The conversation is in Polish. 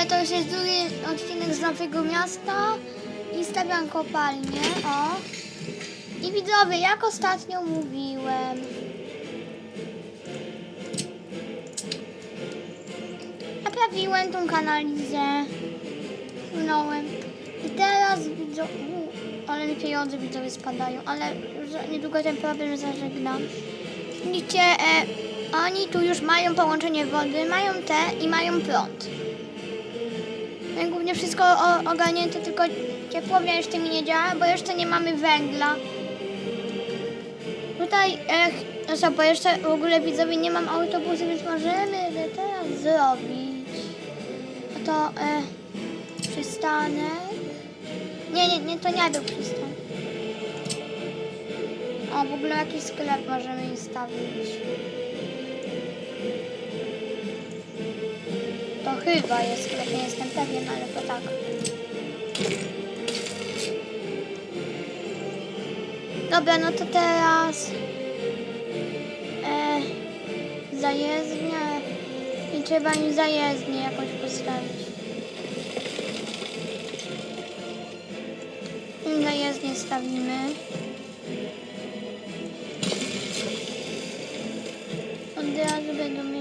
Dobra, to już jest drugi odcinek z Nowego Miasta i stawiam kopalnię, o. I widzowie, jak ostatnio mówiłem, naprawiłem tą kanalizę, sunąłem i teraz widzą, u, ale mi pieniądze widzowie spadają, ale niedługo ten problem zażegnam. Widzicie, e, oni tu już mają połączenie wody, mają te i mają prąd. Głównie wszystko o, ogarnięte, tylko ciepłownia jeszcze mi nie działa, bo jeszcze nie mamy węgla. Tutaj, e, no co, bo jeszcze w ogóle widzowie nie mam autobusu, więc możemy teraz zrobić. No to e, przystanek. Nie, nie, nie, to nie był przystanek. O, w ogóle jakiś sklep możemy instawić. To Chyba jest, tak nie jestem pewien, ale to tak. Dobra, no to teraz e, zajezdnię i trzeba mi zajezdnię jakoś postawić. I zajezdnię stawimy. Od razu będą